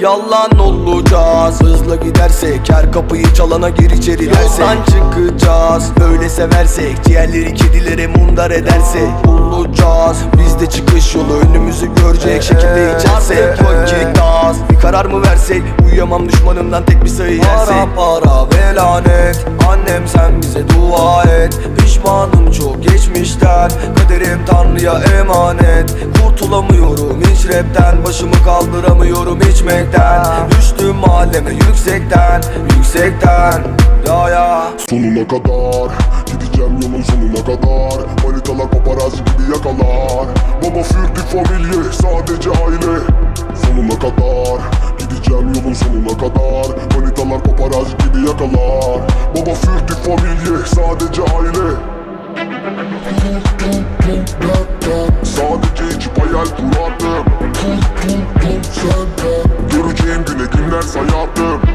Yalan olacağız Hızlı gidersek her kapıyı çalana gir içeri dersek. Yoldan çıkacağız Böyle seversek Ciğerleri kedilere mundar edersek. Bulacağız Biz de çıkış yolu önümüzü görecek şekilde içersek Vakit az Bir karar mı versek? Uyuyamam düşmanımdan tek bir sayı yersek. Para para ve lanet Annem sen bize dua et. Pişmanım çok geçmişten Kaderim tanrıya emanet Kurtulamıyorum hiç rapten Başımı kaldıramıyorum. İçmekten Düştüm mahalleme yüksekten Yüksekten. Ya ya. Sonuna kadar Gideceğim yolun sonuna kadar. Manitalar paparazzi gibi yakalar. Baba fürdi familye sadece aile. Sonuna kadar Gideceğim yolun sonuna kadar. Manitalar paparazzi gibi yakalar. Baba fürdi familye sadece aile Hayal kurardım Göreceğim güne günler sayardım